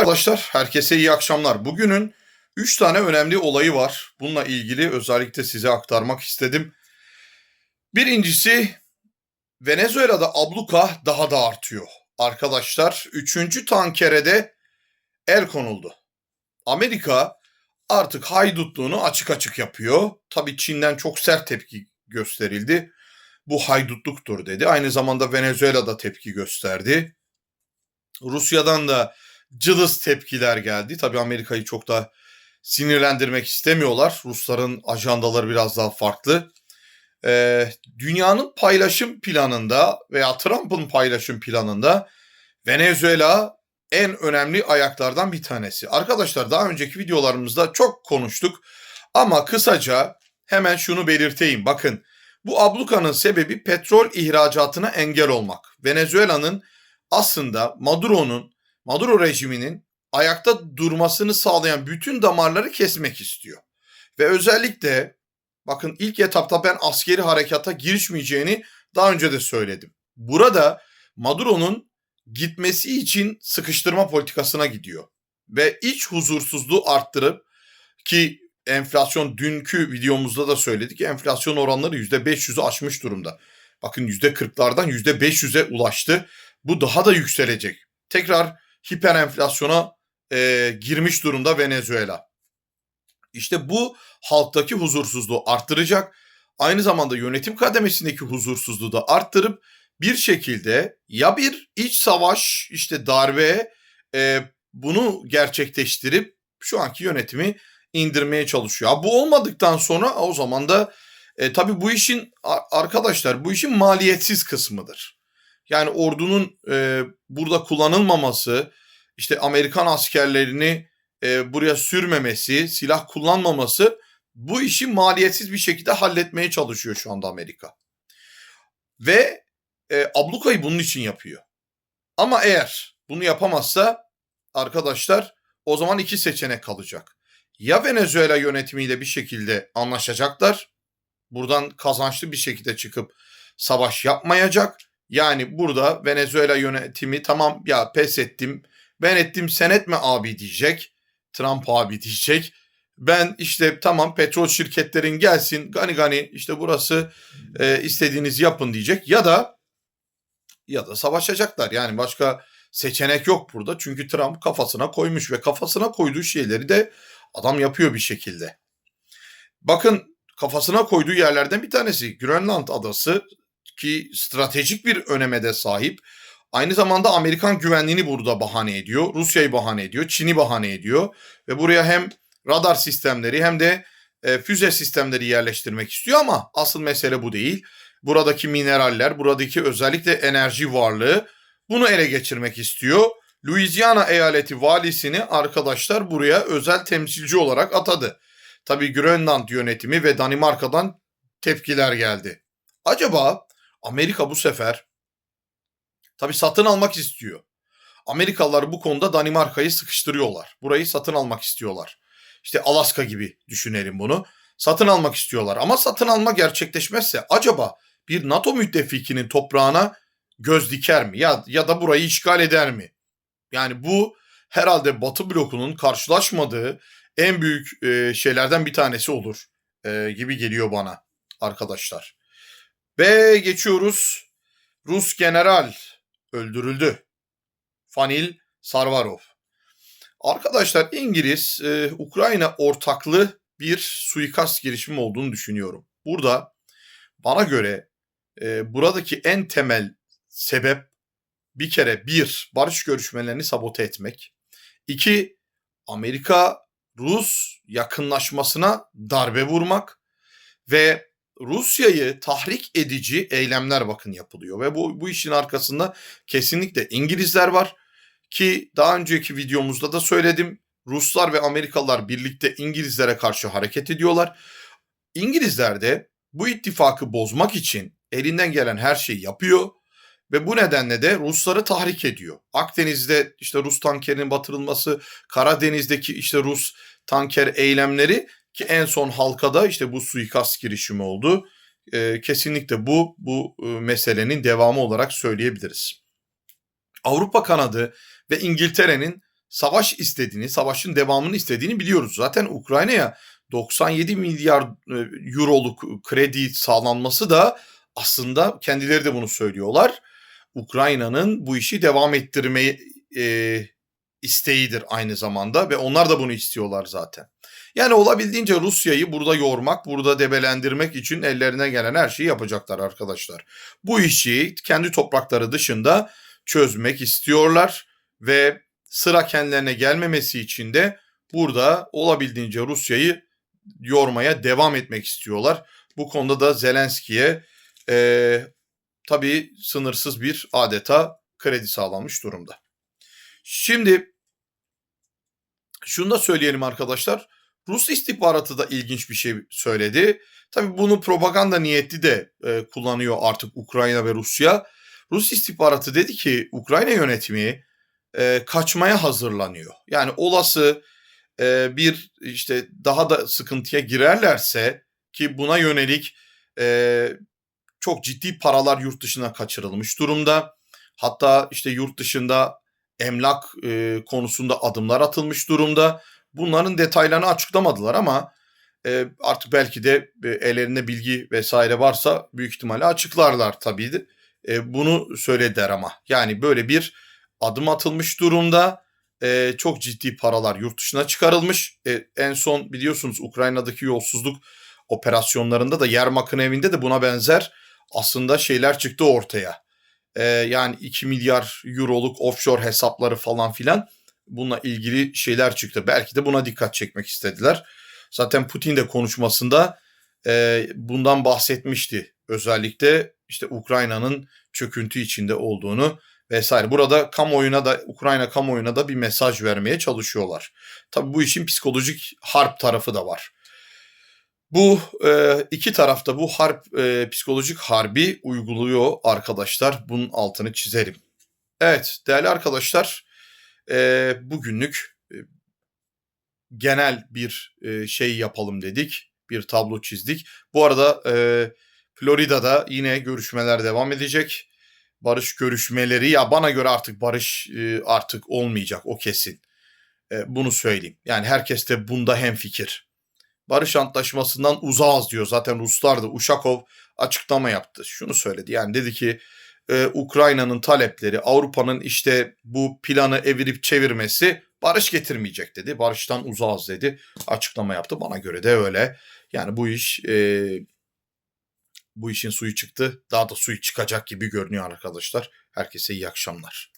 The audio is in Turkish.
Arkadaşlar herkese iyi akşamlar. Bugünün 3 tane önemli olayı var. Bununla ilgili özellikle size aktarmak istedim. Birincisi Venezuela'da abluka daha da artıyor. Arkadaşlar 3. tankerede el konuldu. Amerika artık haydutluğunu açık açık yapıyor. Tabii Çin'den çok sert tepki gösterildi. Bu haydutluktur dedi. Aynı zamanda Venezuela'da tepki gösterdi. Rusya'dan da cılız tepkiler geldi. Tabii Amerika'yı çok da sinirlendirmek istemiyorlar. Rusların ajandaları biraz daha farklı. Ee, dünyanın paylaşım planında veya Trump'ın paylaşım planında Venezuela en önemli ayaklardan bir tanesi. Arkadaşlar daha önceki videolarımızda çok konuştuk ama kısaca hemen şunu belirteyim. Bakın bu ablukanın sebebi petrol ihracatına engel olmak. Venezuela'nın aslında Maduro'nun Maduro rejiminin ayakta durmasını sağlayan bütün damarları kesmek istiyor. Ve özellikle bakın ilk etapta ben askeri harekata girişmeyeceğini daha önce de söyledim. Burada Maduro'nun gitmesi için sıkıştırma politikasına gidiyor. Ve iç huzursuzluğu arttırıp ki enflasyon dünkü videomuzda da söyledik enflasyon oranları %500'ü aşmış durumda. Bakın %40'lardan %500'e ulaştı. Bu daha da yükselecek. Tekrar hiper enflasyona e, girmiş durumda Venezuela. İşte bu halktaki huzursuzluğu arttıracak. Aynı zamanda yönetim kademesindeki huzursuzluğu da arttırıp bir şekilde ya bir iç savaş işte darbe e, bunu gerçekleştirip şu anki yönetimi indirmeye çalışıyor. Bu olmadıktan sonra o zaman da e, tabii bu işin arkadaşlar bu işin maliyetsiz kısmıdır. Yani ordunun e, burada kullanılmaması, işte Amerikan askerlerini e, buraya sürmemesi, silah kullanmaması bu işi maliyetsiz bir şekilde halletmeye çalışıyor şu anda Amerika. Ve e, ablukayı bunun için yapıyor. Ama eğer bunu yapamazsa arkadaşlar o zaman iki seçenek kalacak. Ya Venezuela yönetimiyle bir şekilde anlaşacaklar. Buradan kazançlı bir şekilde çıkıp savaş yapmayacak. Yani burada Venezuela yönetimi tamam ya pes ettim. Ben ettim sen etme abi diyecek. Trump abi diyecek. Ben işte tamam petrol şirketlerin gelsin gani gani işte burası e, istediğiniz yapın diyecek. Ya da ya da savaşacaklar. Yani başka seçenek yok burada. Çünkü Trump kafasına koymuş ve kafasına koyduğu şeyleri de adam yapıyor bir şekilde. Bakın kafasına koyduğu yerlerden bir tanesi Grönland adası ki stratejik bir öneme de sahip. Aynı zamanda Amerikan güvenliğini burada bahane ediyor. Rusya'yı bahane ediyor. Çin'i bahane ediyor. Ve buraya hem radar sistemleri hem de e, füze sistemleri yerleştirmek istiyor ama asıl mesele bu değil. Buradaki mineraller, buradaki özellikle enerji varlığı bunu ele geçirmek istiyor. Louisiana eyaleti valisini arkadaşlar buraya özel temsilci olarak atadı. Tabi Grönland yönetimi ve Danimarka'dan tepkiler geldi. Acaba Amerika bu sefer tabi satın almak istiyor. Amerikalılar bu konuda Danimarka'yı sıkıştırıyorlar. Burayı satın almak istiyorlar. İşte Alaska gibi düşünelim bunu. Satın almak istiyorlar ama satın alma gerçekleşmezse acaba bir NATO müttefikinin toprağına göz diker mi ya ya da burayı işgal eder mi? Yani bu herhalde Batı blokunun karşılaşmadığı en büyük e, şeylerden bir tanesi olur e, gibi geliyor bana arkadaşlar. Ve geçiyoruz. Rus general öldürüldü. Fanil Sarvarov. Arkadaşlar İngiliz e, Ukrayna ortaklı bir suikast girişimi olduğunu düşünüyorum. Burada bana göre e, buradaki en temel sebep bir kere bir barış görüşmelerini sabote etmek. İki Amerika Rus yakınlaşmasına darbe vurmak ve Rusya'yı tahrik edici eylemler bakın yapılıyor ve bu bu işin arkasında kesinlikle İngilizler var ki daha önceki videomuzda da söyledim. Ruslar ve Amerikalılar birlikte İngilizlere karşı hareket ediyorlar. İngilizler de bu ittifakı bozmak için elinden gelen her şeyi yapıyor ve bu nedenle de Rusları tahrik ediyor. Akdeniz'de işte Rus tankerinin batırılması, Karadeniz'deki işte Rus tanker eylemleri ki en son halkada işte bu suikast girişimi oldu. E, kesinlikle bu bu e, meselenin devamı olarak söyleyebiliriz. Avrupa kanadı ve İngiltere'nin savaş istediğini, savaşın devamını istediğini biliyoruz. Zaten Ukrayna'ya 97 milyar e, euroluk kredi sağlanması da aslında kendileri de bunu söylüyorlar. Ukrayna'nın bu işi devam ettirmeyi e, isteğidir aynı zamanda ve onlar da bunu istiyorlar zaten. Yani olabildiğince Rusya'yı burada yormak, burada debelendirmek için ellerine gelen her şeyi yapacaklar arkadaşlar. Bu işi kendi toprakları dışında çözmek istiyorlar ve sıra kendilerine gelmemesi için de burada olabildiğince Rusya'yı yormaya devam etmek istiyorlar. Bu konuda da Zelenski'ye e, tabii sınırsız bir adeta kredi sağlanmış durumda. Şimdi şunu da söyleyelim arkadaşlar. Rus istihbaratı da ilginç bir şey söyledi. Tabii bunu propaganda niyetli de e, kullanıyor artık Ukrayna ve Rusya. Rus istihbaratı dedi ki Ukrayna yönetimi e, kaçmaya hazırlanıyor. Yani olası e, bir işte daha da sıkıntıya girerlerse ki buna yönelik e, çok ciddi paralar yurt dışına kaçırılmış durumda. Hatta işte yurt dışında emlak e, konusunda adımlar atılmış durumda. Bunların detaylarını açıklamadılar ama e, artık belki de e, ellerinde bilgi vesaire varsa büyük ihtimalle açıklarlar tabii. E, bunu söylediler ama yani böyle bir adım atılmış durumda. E, çok ciddi paralar yurt dışına çıkarılmış. E, en son biliyorsunuz Ukrayna'daki yolsuzluk operasyonlarında da Yermak'ın evinde de buna benzer aslında şeyler çıktı ortaya. E, yani 2 milyar euroluk offshore hesapları falan filan bununla ilgili şeyler çıktı. Belki de buna dikkat çekmek istediler. Zaten Putin de konuşmasında e, bundan bahsetmişti. Özellikle işte Ukrayna'nın çöküntü içinde olduğunu vesaire. Burada kamuoyuna da Ukrayna kamuoyuna da bir mesaj vermeye çalışıyorlar. Tabii bu işin psikolojik harp tarafı da var. Bu e, iki tarafta bu harp e, psikolojik harbi uyguluyor arkadaşlar. Bunun altını çizerim. Evet değerli arkadaşlar e, bugünlük e, genel bir e, şey yapalım dedik. Bir tablo çizdik. Bu arada e, Florida'da yine görüşmeler devam edecek. Barış görüşmeleri ya bana göre artık barış e, artık olmayacak o kesin. E, bunu söyleyeyim. Yani herkes de bunda hemfikir. Barış Antlaşması'ndan uzağız diyor. Zaten Ruslar da Uşakov açıklama yaptı. Şunu söyledi. Yani dedi ki e, Ukrayna'nın talepleri, Avrupa'nın işte bu planı evirip çevirmesi barış getirmeyecek dedi. Barıştan uzağız dedi. Açıklama yaptı. Bana göre de öyle. Yani bu iş e, bu işin suyu çıktı. Daha da suyu çıkacak gibi görünüyor arkadaşlar. Herkese iyi akşamlar.